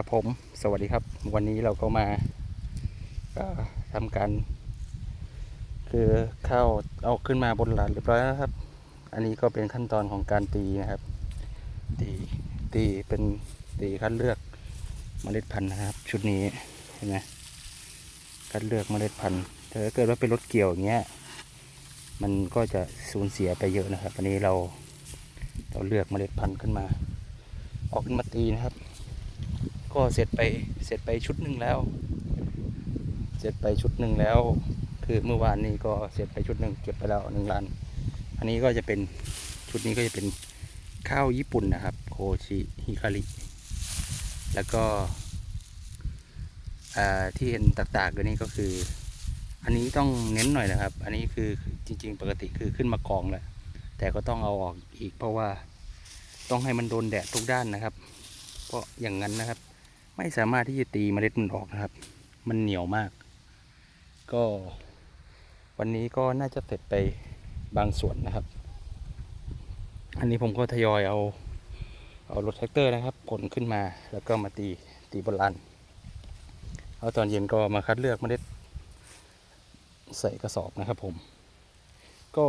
ครับผมสวัสดีครับ วันนี้เราก็มาทำการ คือเข้าเอาขึ้นมาบนหลานเรียบร้อยแล้วครับ อันนี้ก็เป็นขั้นตอนของการตีนะครับ ตีตีเป็นตีคัดเลือกเมล็ดพันธุ์นะครับ ชุดนี้เห็นไหมคัดเลือกเมล็ดพันธุ์ถ้าเกิดว่าเป็นรถเกี่ยวอย่างเงี้ยมันก็จะสูญเสียไปเยอะนะครับ อันนี้เราเราเลือกเมล็ดพันธุ์ขึ้นมา ออกขึ้นมาตีนะครับ ก็เสร็จไปเสร็จไปชุดหนึ่งแล้ว เสร็จไปชุดหนึ่งแล้ว คือเมื่อวานนี้ก็เสร็จไปชุดหนึ่งเก็บไปแล้วหนึ่งล้าน อันนี้ก็จะเป็นชุดนี้ก็จะเป็นข้าวญี่ปุ่นนะครับ โคชิฮิคาริแล้วก็ที่เห็นตากๆอยู่นี่ก็คือ อันนี้ต้องเน้นหน่อยนะครับ อันนี้คือจริง ๆ ปกติคือขึ้นมากองแหละแต่ก็ต้องเอาออกอีกเพราะว่าต้องให้มันโดนแดดทุกด้านนะครับ เพราะอย่างนั้นนะครับ ไม่สามารถที่จะตีเมล็ดมันออกนะครับ มันเหนียวมาก ก็ วันนี้ก็น่าจะเสร็จไปบางส่วนนะครับ อันนี้ผมก็ทยอยเอาเอารถแท็กเตอร์นะครับขนขึ้นมาแล้วก็มาตีตีบนลานแล้วตอนเย็นก็มาคัดเลือกเมล็ดใส่กระสอบนะครับผม ก็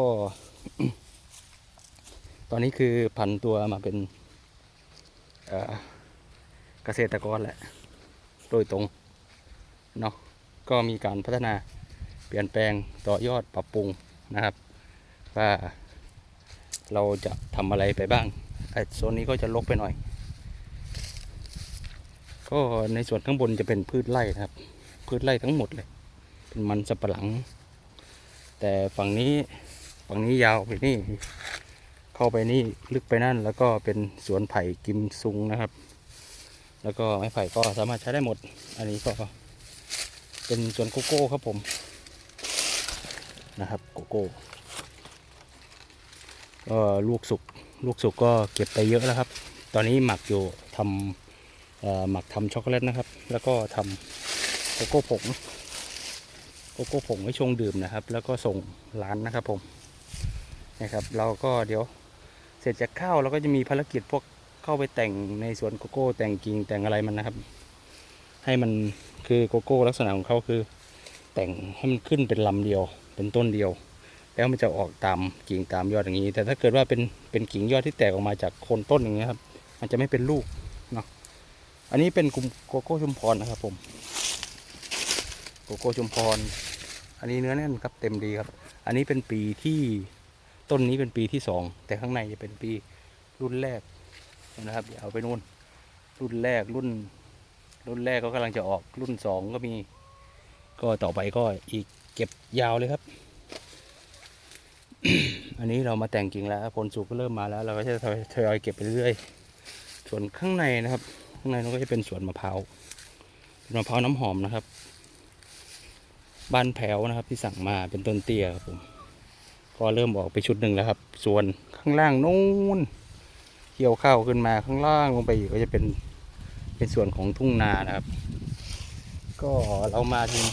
ตอนนี้คือพันตัวมาเป็นอ่อ เกษตรกรแหละ โดยตรงเนาะก็มีการพัฒนาเปลี่ยนแปลงต่อยอดปรับปรุงนะครับ ว่าเราจะทำอะไรไปบ้างไอ้โซนนี้ก็จะลกไปหน่อย ก็ในส่วนข้างบนจะเป็นพืชไร่นะครับ พืชไร่ทั้งหมดเลย เป็นมันสับปะหลัง แต่ฝั่งนี้ฝั่งนี้ยาวไปนี่ เข้าไปนี่ลึกไปนั่นแล้วก็เป็นสวนไผ่กิมซุงนะครับ แล้วก็ไม้ไผ่ก็สามารถใช้ได้หมด อันนี้ก็เป็นสวนโกโก้ครับผมนะครับโกโก้ก็ลูกสุกลูกสุกก็เก็บไปเยอะแล้วครับ ตอนนี้หมักอยู่ทำหมักทำช็อกโกแลตนะครับ แล้วก็ทำโกโก้ผงโกโก้ผงไว้ชงดื่มนะครับ แล้วก็ส่งร้านนะครับผมนะครับ เราก็เดี๋ยวเสร็จจากข้าวเราก็จะมีภารกิจพวก เข้าไปแต่งในสวนโกโก้ แต่งกิ่งแต่งอะไรมันนะครับ ให้มันคือโกโก้ ลักษณะของเขาคือ แต่งให้มันขึ้นเป็นลำเดียว เป็นต้นเดียว แล้วมันจะออกตามกิ่งตามยอดอย่างนี้ แต่ถ้าเกิดว่าเป็นเป็นกิ่งยอดที่แตกออกมาจากโคนต้นอย่างเงี้ยครับ มันจะไม่เป็นลูกเนาะอันนี้เป็นกลุ่มโกโก้ชุมพรนะครับผมโกโก้ชุมพร อันนี้เนื้อแน่นครับเต็มดีครับ อันนี้เป็นปีที่ต้นนี้เป็นปีที่สองแต่ข้างในจะเป็นปีรุ่นแรก นะครับอย่าเอาไปนู่น รุ่นแรกรุ่น รุ่นแรกก็กำลังจะออกรุ่นสองก็มี ก็ต่อไปก็อีกเก็บยาวเลยครับ อันนี้เรามาแต่งกิ่งแล้วผลสุกก็เริ่มมาแล้ว เราก็จะทยอยเก็บไปเรื่อยส่วนข้างในนะครับ ข้างในเราก็จะเป็นสวนมะพร้าวเป็นมะพร้าวน้ำหอมนะครับ บ้านแผวนะครับที่สั่งมาเป็นต้นเตี้ยครับผมก็เริ่มออกไปชุดหนึ่งแล้วครับ ส่วนข้างล่างนู้น เกี่ยวข้าวขึ้นมาข้างล่างลงไปอีกก็จะเป็นเป็นส่วนของทุ่งนานะครับ ก็เรามาถึง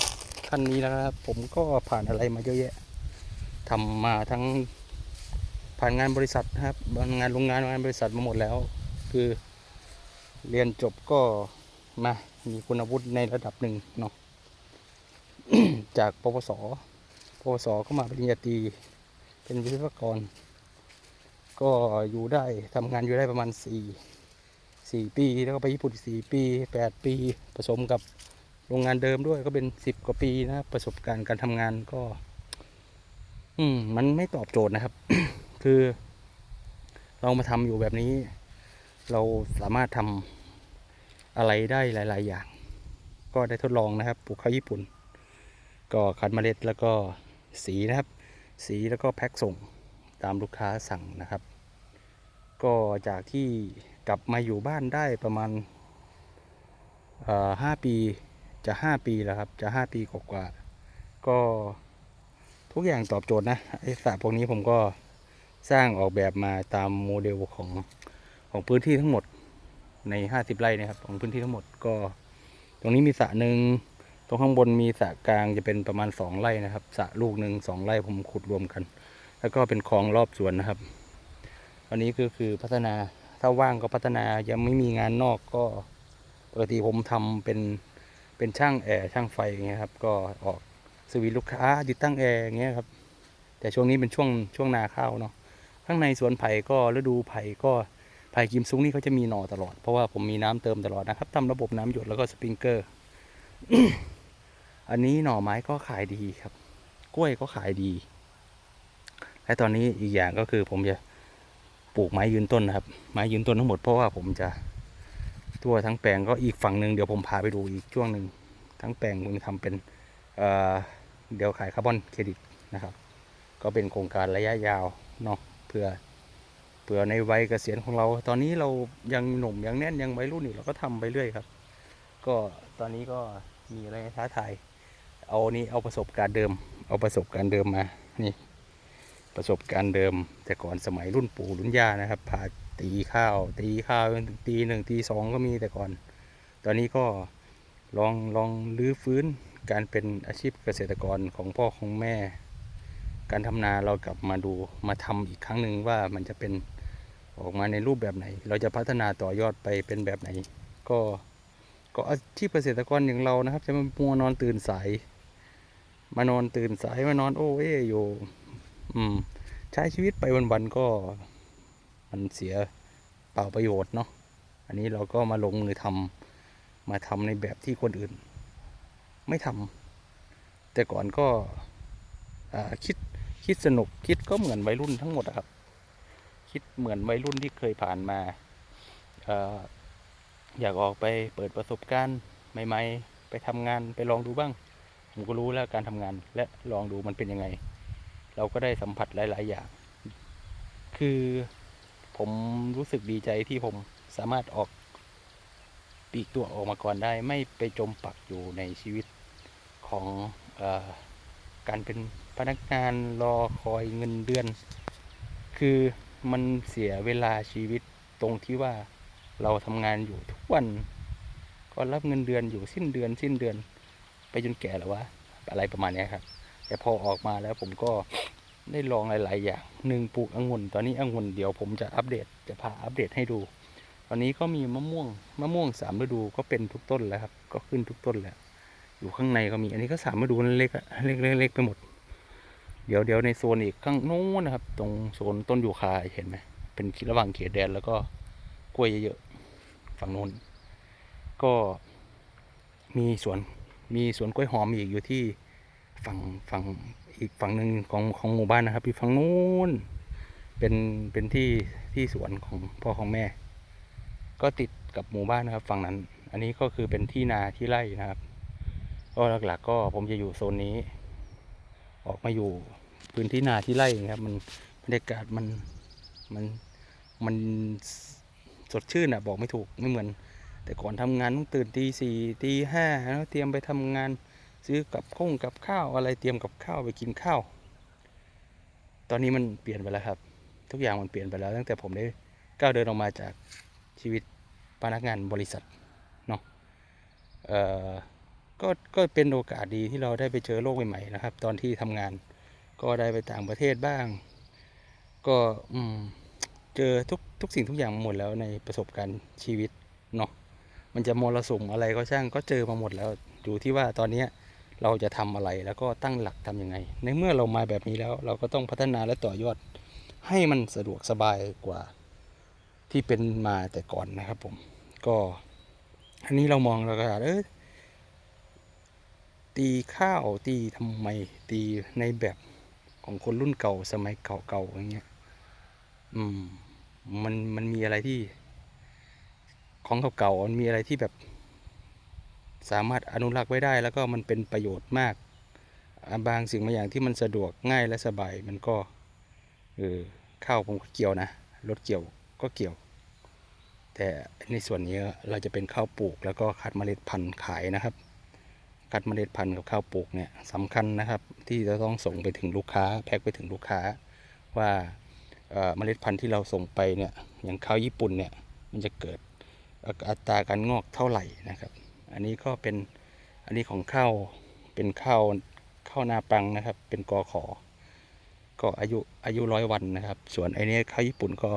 ขั้นนี้แล้วนะครับ ผมก็ผ่านอะไรมาเยอะแยะทำมาทั้งผ่านงานบริษัทนะครับงานโรงงานงานบริษัทมาหมดแล้ว คือเรียนจบก็มามีคุณวุฒิในระดับหนึ่งเนาะจากปวสปวสก็มาปริญญาตรีเป็นวิศวกร ก็อยู่ได้ทำงานอยู่ได้ประมาณสี่สี่ปี แล้วก็ไปญี่ปุ่นสี่ปีแปดปี ผสมกับโรงงานเดิมด้วยก็เป็นสิบกว่าปีนะประสบการณ์การทำงานก็ อืม มันไม่ตอบโจทย์นะครับ คือ เรามาทำอยู่แบบนี้ เราสามารถทำอะไรได้หลาย ๆ อย่าง ก็ได้ทดลองนะครับปลูกข้าวญี่ปุ่น ก็คัดเมล็ดแล้วก็สีนะครับ สีแล้วก็แพ็คส่งตามลูกค้าสั่งนะครับ ก็จากที่กลับมาอยู่บ้านได้ประมาณห้าปีจะห้าปีแล้วครับ จะห้าปีกว่าๆก็ทุกอย่างตอบโจทย์นะไอ้สระพวกนี้ผมก็สร้างออกแบบมาตามโมเดลของของพื้นที่ทั้งหมดใน 50 ไร่นะครับ ของพื้นที่ทั้งหมดก็ ตรงนี้มีสระหนึ่งตรงข้างบนมีสระกลางจะเป็นประมาณสองไร่นะครับสระลูกหนึ่งสองไร่ผมขุดรวมกัน แล้วก็เป็นคลองรอบสวนนะครับ ตอนนี้ก็คือพัฒนาถ้าว่างก็พัฒนายังไม่มีงานนอกก็ปกติผมทำเป็นเป็นช่างแอร์ช่างไฟอย่างเงี้ยครับ ก็ออกสวิตลูกค้าติดตั้งแอร์อย่างเงี้ยครับ แต่ช่วงนี้เป็นช่วงช่วงนาข้าวเนาะข้างในสวนไผ่ก็ฤดูไผ่ก็ไผ่กิมซุ้งนี่เขาจะมีหน่อตลอด เพราะว่าผมมีน้ำเติมตลอดนะครับทำระบบน้ำหยดแล้วก็สปริงเกอร์ อันนี้หน่อไม้ก็ขายดีครับ กล้วยก็ขายดี และตอนนี้อีกอย่างก็คือผมจะ ปลูกไม้ยืนต้นนะครับ ไม้ยืนต้นทั้งหมดเพราะว่าผมจะทั่วทั้งแปลงก็อีกฝั่งหนึ่งเดี๋ยวผมพาไปดูอีกช่วงหนึ่งทั้งแปลงผมทำเป็นเเดี๋ยวขายคาร์บอนเครดิตนะครับ ก็เป็นโครงการระยะยาวเนาะเพื่อเพื่อในวัยเกษียณของเรา ตอนนี้เรายังหนุ่มยังแน่นยังวัยรุ่นอยู่เราก็ทำไปเรื่อยครับ ก็ตอนนี้ก็มีอะไรท้าทาย เอานี่เอาประสบการณ์เดิม เอาประสบการณ์เดิมมา นี่ ประสบการณ์เดิม แต่ก่อนสมัยรุ่นปู่รุ่นย่านะครับพาตีข้าว ตีข้าวตีหนึ่งตีสองก็มีแต่ก่อน ตอนนี้ก็ลองลองรื้อฟื้นการเป็นอาชีพเกษตรกรของพ่อของแม่ การทำนาเรากลับมาดูมาทำอีกครั้งหนึ่งว่ามันจะเป็นออกมาในรูปแบบไหน เราจะพัฒนาต่อยอดไปเป็นแบบไหน ก็ก็อาชีพเกษตรกรอย่างเรานะครับ จะมามัวนอนตื่นสาย มานอนตื่นสายมานอนโอ้เออยู่ อืม ใช้ชีวิตไปวันๆก็ มันเสียเปล่าประโยชน์เนาะอันนี้เราก็มาลงมือทำมาทำในแบบที่คนอื่น ไม่ทำแต่ก่อนก็คิดคิดสนุกคิดก็เหมือนวัยรุ่นทั้งหมดครับ คิดเหมือนวัยรุ่นที่เคยผ่านมาออยากออกไปเปิดประสบการณ์ใหม่ ๆ ไปทำงานไปลองดูบ้าง ผมก็รู้แล้วการทำงานและลองดูมันเป็นยังไง เราก็ได้สัมผัสหลาย ๆ อย่าง คือผมรู้สึกดีใจที่ผมสามารถออกปีกตัวออกมาก่อนได้ ไม่ไปจมปักอยู่ในชีวิตของอการเป็นพนักงานรอคอยเงินเดือน คือมันเสียเวลาชีวิตตรงที่ว่าเราทำงานอยู่ทุกวัน ก็รับเงินเดือนอยู่สิ้นเดือน สิ้นเดือน ไปจนแก่แล้วะอะไรประมาณนี้ครับ แต่พอออกมาแล้วผมก็ได้ลองหลาย ๆ อย่างหนึ่งปลูกองุ่น ตอนนี้องุ่นเดี๋ยวผมจะอัปเดตจะพาอัปเดตให้ดู ตอนนี้ก็มีมะม่วงมะม่วงสามฤดูก็เป็นทุกต้นแล้วครับ ก็ขึ้นทุกต้นแล้ว อยู่ข้างในก็มีอันนี้ก็สามฤดูเล็กๆเล็กๆเล็กๆไปหมด เดี๋ยวเดี๋ยวในโซนอีกข้างโน้นนะครับ ตรงโซนต้นยูคาเห็นไหมเป็นระหว่างเขตแดนแล้วก็กล้วยเยอะๆฝั่งโน้นก็มีสวนมีสวนกล้วยหอมอีกอยู่ที่ ฝั่งฝั่งอีกฝั่งหนึ่งของของหมู่บ้านนะครับอยู่ฝั่งนู้นเป็นเป็นที่ที่สวนของพ่อของแม่ ก็ติดกับหมู่บ้านนะครับ ฝั่งนั้น อันนี้ก็คือเป็นที่นาที่ไร่นะครับ ก็หลักๆ ก็ผมจะอยู่โซนนี้ ออกมาอยู่พื้นที่นาที่ไร่นะครับ มันบรรยากาศมันมันมันสดชื่นอะบอกไม่ถูกไม่เหมือน แต่ก่อนทำงานต้องตื่นตีสี่ตีห้าแล้วเตรียมไปทำงาน ซื้อกับข้งกับข้าวอะไรเตรียมกับข้าวไปกินข้าว ตอนนี้มันเปลี่ยนไปแล้วครับ ทุกอย่างมันเปลี่ยนไปแล้ว ตั้งแต่ผมได้ก้าวเดินออกมาจากชีวิตพนักงานบริษัทเนาะเอ่อก็ก็เป็นโอกาสดีที่เราได้ไปเจอโลกใหม่ๆนะครับ ตอนที่ทำงานก็ได้ไปต่างประเทศบ้าง ก็อืมเจอทุกทุกสิ่งทุกอย่างหมดแล้วในประสบการณ์ชีวิตเนาะมันจะมรสุมอะไรก็ช่างก็เจอมาหมดแล้วอยู่ที่ว่าตอนเนี้ เราจะทำอะไรแล้วก็ตั้งหลักทำยังไง ในเมื่อเรามาแบบนี้แล้ว เราก็ต้องพัฒนาและต่อยอด ให้มันสะดวกสบายกว่าที่เป็นมาแต่ก่อนนะครับผมก็อันนี้เรามองเราก็เออตีข้าวตีทำไมตีในแบบของคนรุ่นเก่าสมัยเก่าๆอย่างเงี้ยอืมมันมันมีอะไรที่ ของเก่าๆมันมีอะไรที่แบบ สามารถอนุรักษ์ไว้ได้ แล้วก็มันเป็นประโยชน์มาก บางสิ่งบางอย่างที่มันสะดวกง่ายและสบายมันก็เออข้าวผมก็เกี่ยวนะรถเกี่ยวก็เกี่ยว แต่ในส่วนนี้เราจะเป็นข้าวปลูกแล้วก็คัดเมล็ดพันธุ์ขายนะครับ คัดเมล็ดพันธุ์กับข้าวปลูกเนี่ยสำคัญนะครับ ที่จะต้องส่งไปถึงลูกค้า แพ็คไปถึงลูกค้าว่าเอ่อเมล็ดพันธุ์ที่เราส่งไปเนี่ยอย่างข้าวญี่ปุ่นเนี่ยมันจะเกิดอัตราการงอกเท่าไหร่นะครับ อันนี้ก็เป็นอันนี้ของข้าวเป็นข้าวข้าวนาปังนะครับ เป็นกอขอ ก็อายุอายุร้อยวันนะครับ ส่วนไอ้นี้ข้าวญี่ปุ่นก็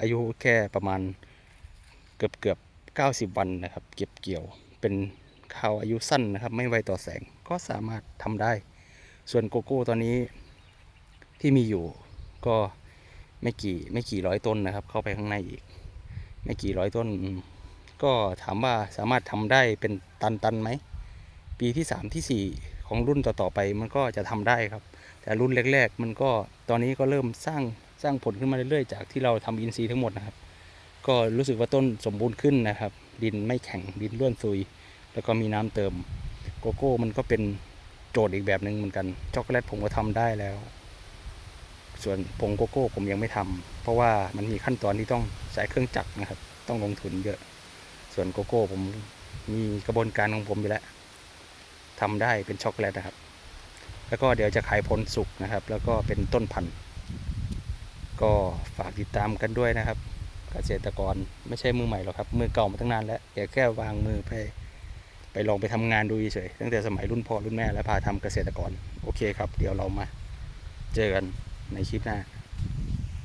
อายุแค่ประมาณเกือบเกือบ90วันนะครับ เก็บเกี่ยวเป็นข้าวอายุสั้นนะครับ ไม่ไวต่อแสงก็สามารถทำได้ ส่วนโกโก้ตอนนี้ที่มีอยู่ก็ไม่กี่ไม่กี่ร้อยต้นนะครับ เข้าไปข้างในอีก ไม่กี่ร้อยต้น ก็ถามว่าสามารถทำได้เป็นตันตันๆไหม ปีที่ 3 ที่ 4 ของรุ่นต่อๆไปมันก็จะทำได้ครับ แต่รุ่นแรก ๆ มันก็ตอนนี้ก็เริ่มสร้างสร้างผลขึ้นมาเรื่อยๆ จากที่เราทำอินทรีย์ทั้งหมดนะครับ ก็รู้สึกว่าต้นสมบูรณ์ขึ้นนะครับ ดินไม่แข็งดินร่วนซุย แล้วก็มีน้ำเติม โกโก้มันก็เป็นโจทย์อีกแบบหนึ่งเหมือนกันช็อกโกแลตผมก็ทำได้แล้ว ส่วนผงโกโก้ผมยังไม่ทำเพราะว่ามันมีขั้นตอนที่ต้องใช้เครื่องจักรนะครับ ต้องลงทุนเยอะ ส่วนโกโก้ผมมีกระบวนการของผมอยู่แล้วทำได้เป็นช็อกโกแลตนะครับ แล้วก็เดี๋ยวจะขายผลสุกนะครับ แล้วก็เป็นต้นพันธุ์ ก็ฝากติดตามกันด้วยนะครับ เกษตรกรไม่ใช่มือใหม่หรอกครับ มือเก่ามาตั้งนานแล้วเดี๋ยวแค่วางมือไปไปลองไปทำงานดูเฉยตั้งแต่สมัยรุ่นพ่อรุ่นแม่แล้วพาทำเกษตรกร โอเคครับ เดี๋ยวเรามาเจอกันในคลิปหน้า